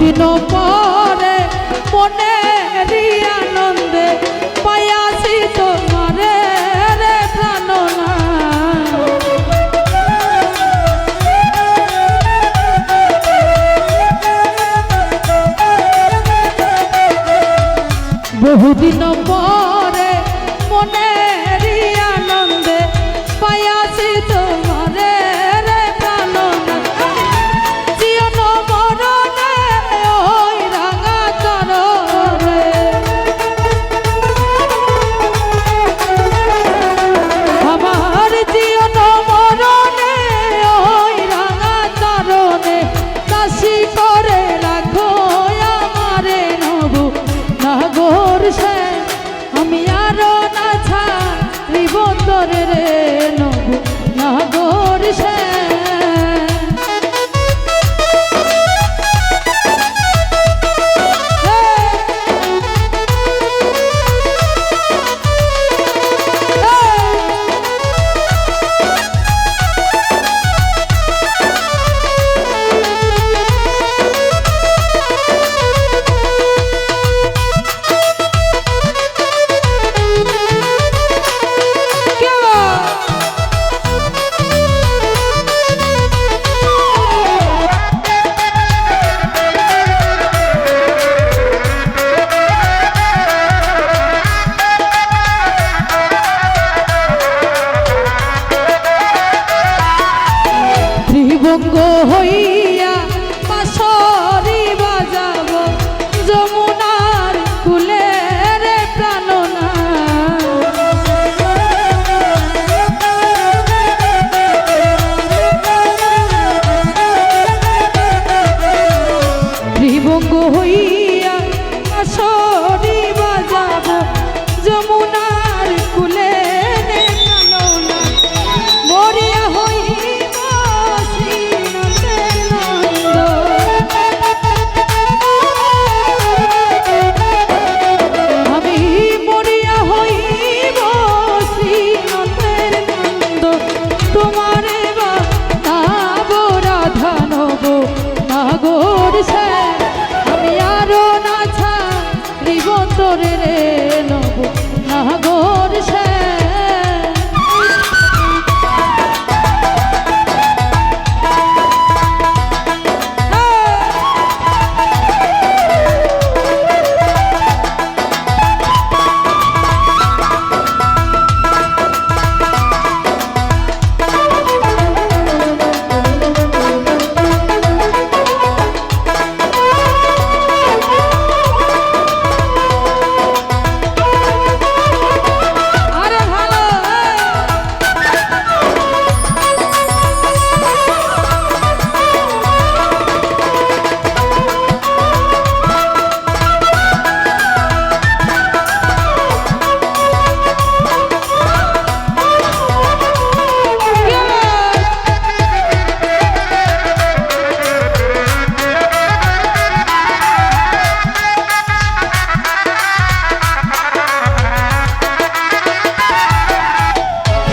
দিন পরে মনে আনন্দে পায়াছি তোমারে রে বহুদিন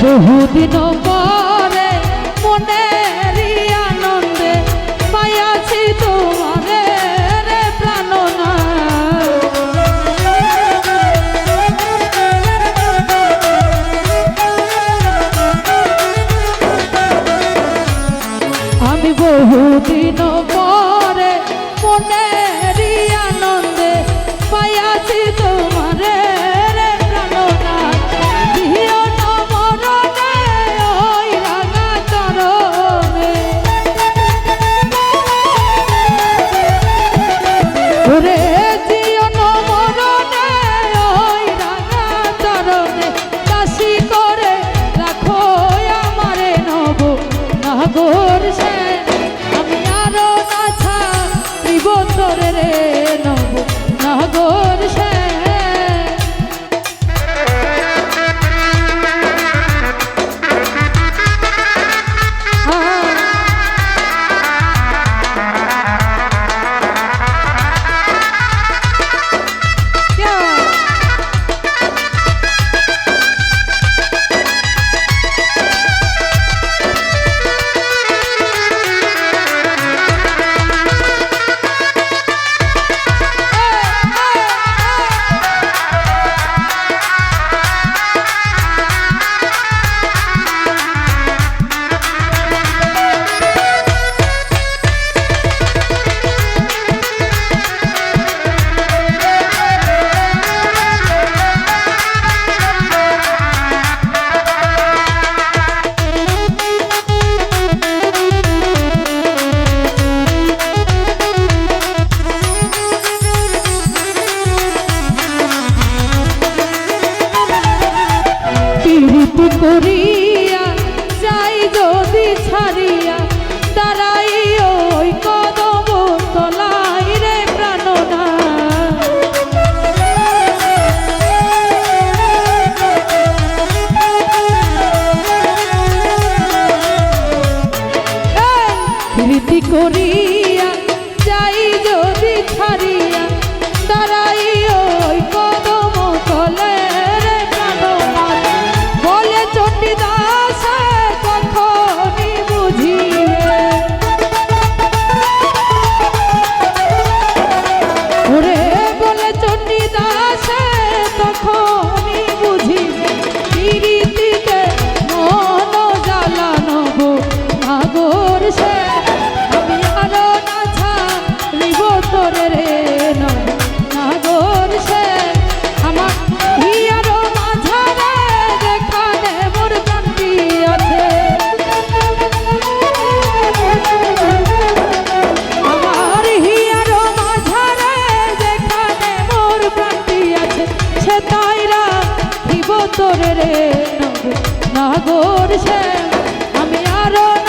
বহুদিন পরে মনে আনন্দে পাইয়াছি তোমারে রে প্রাণনা আমি বহুদিন নগর সে। পুরী সাগর সে আমি আরও